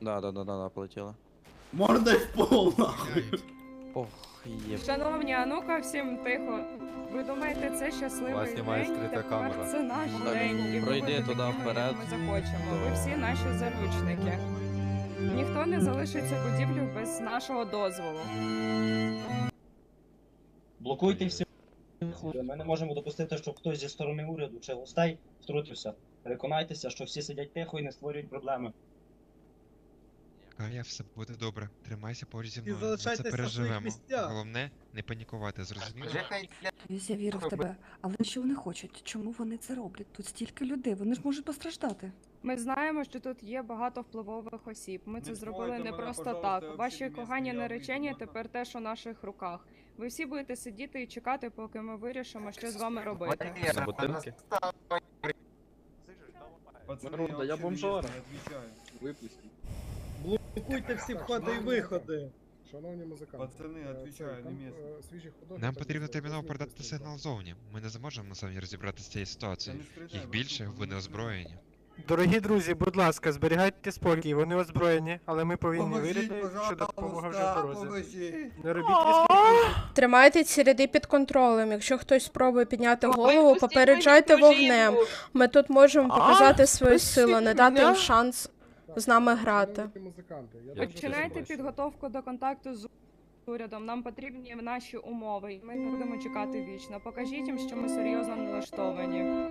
Да, да, да, да, да, полетіла. Мордой в пол, нахуй. Ох, є. Шановні, а ну-ка всім тихо. Ви думаєте, це щасливий Вас знімає день? скрита Тепер камера. це наш Так, день. І пройди будемо туди такими, вперед. Ми захочемо. Ви всі наші заручники. Ніхто не залишиться будівлю без нашого дозволу. Блокуйте всі. Ми не можемо допустити, щоб хтось зі сторони уряду чи гостей втрутився. Переконайтеся, що всі сидять тихо і не створюють проблеми. Кая, все буде добре. Тримайся поруч зі мною. Ми це залишайтесь на своїх переживемо. місцях. Головне, не панікувати, зрозуміло? Я вірю в тебе, але що вони хочуть? Чому вони це роблять? Тут стільки людей, вони ж можуть постраждати. Ми знаємо, що тут є багато впливових осіб. Ми це Не зробили трогайте не мене, просто пожалуйста, так. Ваші взагалі кохані я наречені тепер теж у наших руках. Ви всі будете сидіти і чекати, поки ми вирішимо, що з вами робити. На. Пацани, Народа, я бомжара. не отвечаю. Блокуйте всі входи і виходи. Шановні музиканти, Пацани, е, не місце. е, свіжі Нам потрібно терміново передати сигнал зовні. Ми не зможемо самі розібратися з цією ситуацією. Їх більше, вони озброєні. Дорогі друзі, будь ласка, зберігайте спокій, вони озброєні, але ми повинні вірити, що допомога вже в дорозі. Не робіть різких Тримайте ці ряди під контролем. Якщо хтось спробує підняти голову, попереджайте вогнем. Ми тут можемо показати свою силу, не дати їм шанс з нами грати. Починайте підготовку до контакту з урядом. Нам потрібні наші умови. Ми не будемо чекати вічно. Покажіть їм, що ми серйозно налаштовані.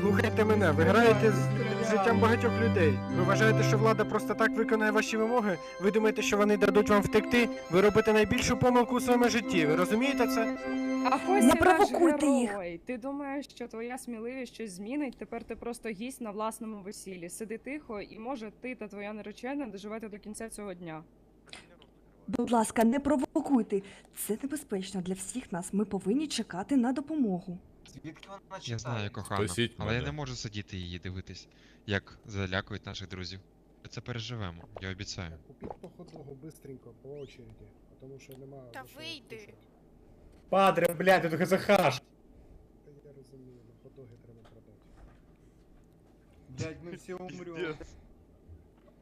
Слухайте мене, ви граєте з життям багатьох людей. Ви вважаєте, що влада просто так виконає ваші вимоги? Ви думаєте, що вони дадуть вам втекти? Ви робите найбільшу помилку у своєму житті. Ви розумієте це? А Хосі Не провокуйте їх. герой. Ти думаєш, що твоя сміливість щось змінить? Тепер ти просто гість на власному весіллі. Сиди тихо, і може ти та твоя наречена доживете до кінця цього дня. Будь ласка, не провокуйте. Це небезпечно для всіх нас. Ми повинні чекати на допомогу. Я знаю, кохана, Спасіть але я мене. не можу сидіти її дивитись, як залякують наших друзів. Ми це переживемо, я обіцяю. Купіть походного бистренько, по очереді, тому що нема... Та за вийди. писати. Падре, блядь, тут захаш. Та я розумію, ну ходоги треба продати. Блядь, мы все умрем.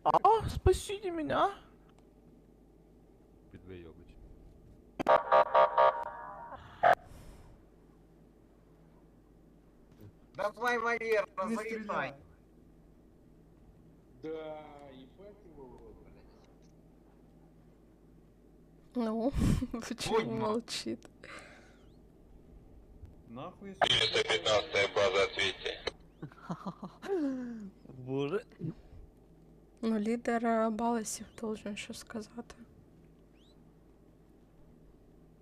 А, спасіть мене. Підвийобич. Давай, Валера, Не стреляй. Ну, почему молчит? Нахуй. Боже. Ну, лідер е, Баласів должен що сказати.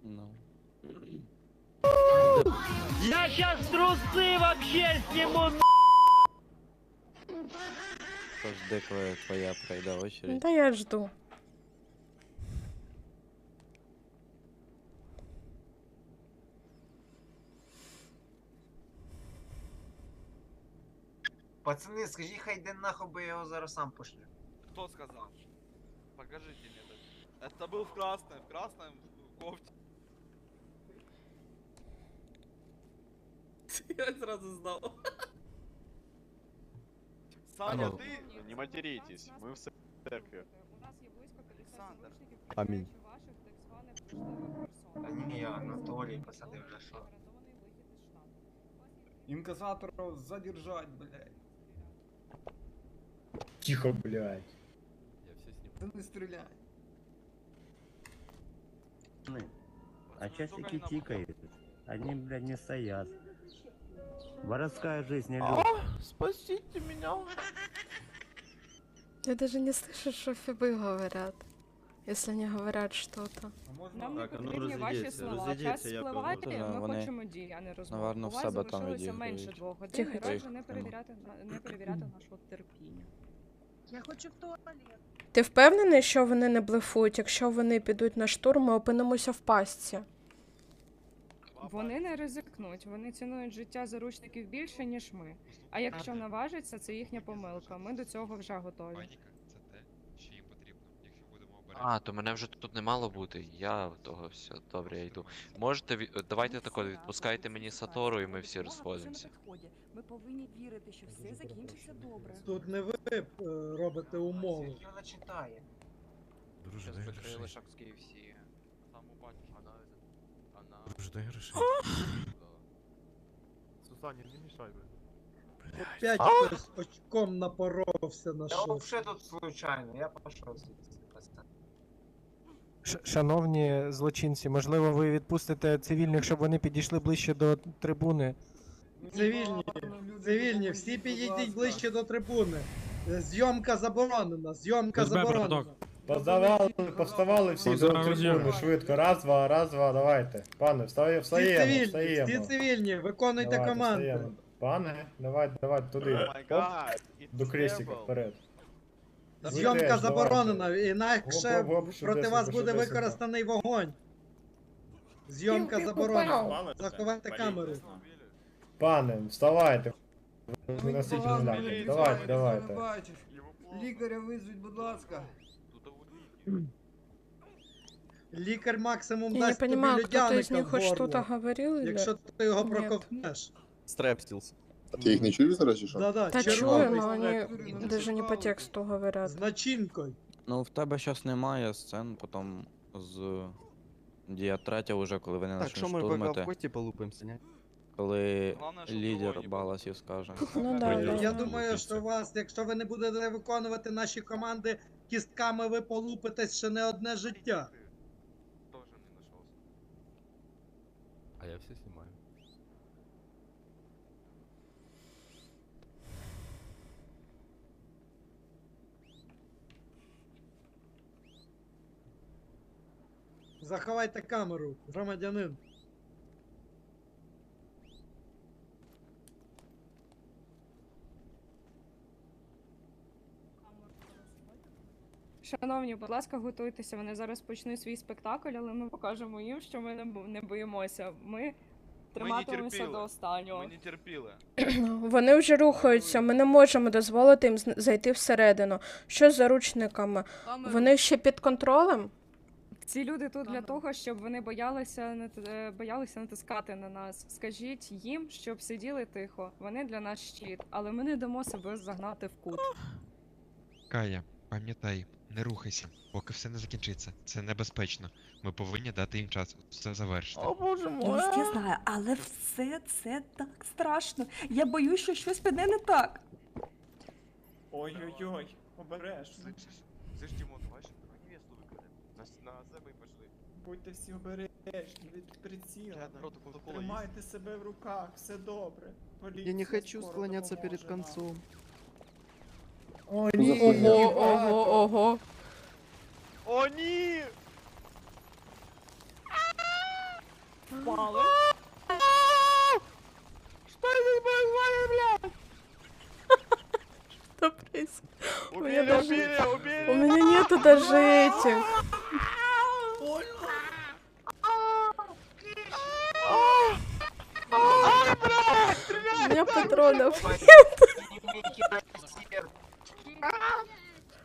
Ну. Я щас труси вообще сниму! Коли твоя прийде очередь. Да я жду. Пацани, скажіть, хай йде нахуй, бо я його зараз сам пошлю. Кто сказал? Покажите мне это. Это был в красной, в красном кофте. Я сразу знал. Саня, Алло. ты... Не материтесь, мы в церкви. У нас є близько 50 Олександр. заручників, Амінь. включаючи ваших так званих важливих персон. Та ні, я Анатолій, пацани, вже що? Гарантований вихід із штату. У вас є Инкассаторов задержать, блядь. Тихо, блядь. Я все сниму. Да не стреляй. А часики тикают. Они, блядь, не стоят. Воровская жизнь не А, спасіть мене. Я даже не слышу, что фибы говорят. Если не говорят что-то. Нам не Так, а ну потрібні ваші розійдіться, слова. Час розійдіться, спливає, ми Вони, хочемо дій, а не розмов. У в вас себе там залишилося менше двох годин, Тихо, і раджу тихо. не перевіряти, на- не перевіряти нашого терпіння. Я хочу в туалет. Ти впевнений, що вони не блефують? Якщо вони підуть на штурм, ми опинимося в пастці. Вони не ризикнуть, вони цінують життя заручників більше, ніж ми. А якщо наважаться, це їхня помилка. Ми до цього вже готові. Паніка це те, що їм потрібно, якщо будемо обережні. А, то мене вже тут не мало бути. Я того все, добре, я йду. Можете ві- давайте тако, відпускайте мені Сатору і ми всі розходимося. Ми повинні вірити, що все закінчиться добре. Тут не ви е, робите умови. Друже, дай грошей. Сам убачиш. Друже, дай грошей. Сусані, не мішай, Опять хтось очком напоровся на Я щось. вообще тут случайно, я пошел звідси. Шановні злочинці, можливо, ви відпустите цивільних, щоб вони підійшли ближче до трибуни. Цивільні, цивільні, всі підійдіть ближче до трибуни. Зйомка заборонена, зйомка заборонена. Поздавали, повставали всі до трибуни, швидко. Раз, два, раз, два, давайте. Пане, встає, Всі цивільні, всі цивільні, виконуйте команди. Пане, давай, давай туди. Oh До крестика вперед. Зйомка теж, заборонена, інакше Гоп, гоп, гоп, проти вас буде використаний вогонь. Зйомка заборонена. Заховайте камеру. Пане, вставайте. Ви настільки Повагу злякані. міліцію, Давайте, давайте. не бачиш. Лікаря визвіть, будь ласка. Лікар максимум Я не дасть тобі понимаю, кто-то из людяника них в хоть что-то горло, говорил или... якщо ти його Нет. проковтнеш. Стрепстілс. А ты их не чуешь зараз чи що? Да-да, Да червоний чую, но они даже не по тексту говорят. З начинкою. Ну, в тебе щас немає сцен, потім з Дія третя уже, коли вони Так, що почнуть ми в штурмити, кості полупимося, ні? коли Главное, щоб лідер Баласів скаже. Ну да, да. Я думаю, що вас, якщо ви не будете виконувати наші команди, кістками ви полупитесь ще не одне життя. Тоже не нашелся. А я все знімаю. Заховайте камеру, громадянин. Шановні, будь ласка, готуйтеся. Вони зараз почнуть свій спектакль, але ми покажемо їм, що ми не боїмося. Ми триматимемося до останнього. Ми не терпіли. Вони вже рухаються, ми не можемо дозволити їм зайти всередину. Що з заручниками? Вони ще під контролем? Ці люди тут для того, щоб вони боялися е, боялися натискати на нас. Скажіть їм, щоб сиділи тихо. Вони для нас щит, але ми не дамо себе загнати в кут. Кая, пам'ятай, не рухайся, поки все не закінчиться. Це небезпечно. Ми повинні дати їм час все завершити. боже Я знаю, але все це так страшно. Я боюсь, що щось піде не так. Ой-ой-ой, обережно. Слышь, Димон, бачиш, давай невесту викрадемо. На, на себе й пошли. Будьте всі обережні від приціла. Я народу протокола Тримайте себе в руках, все добре. Я не хочу скоро склоняться перед концом. О, Ого, ого, ого. О, ні! Впали. Что происходит? У меня Убили, даже- убили, убили! У меня нету даже этих. У меня патронов нет.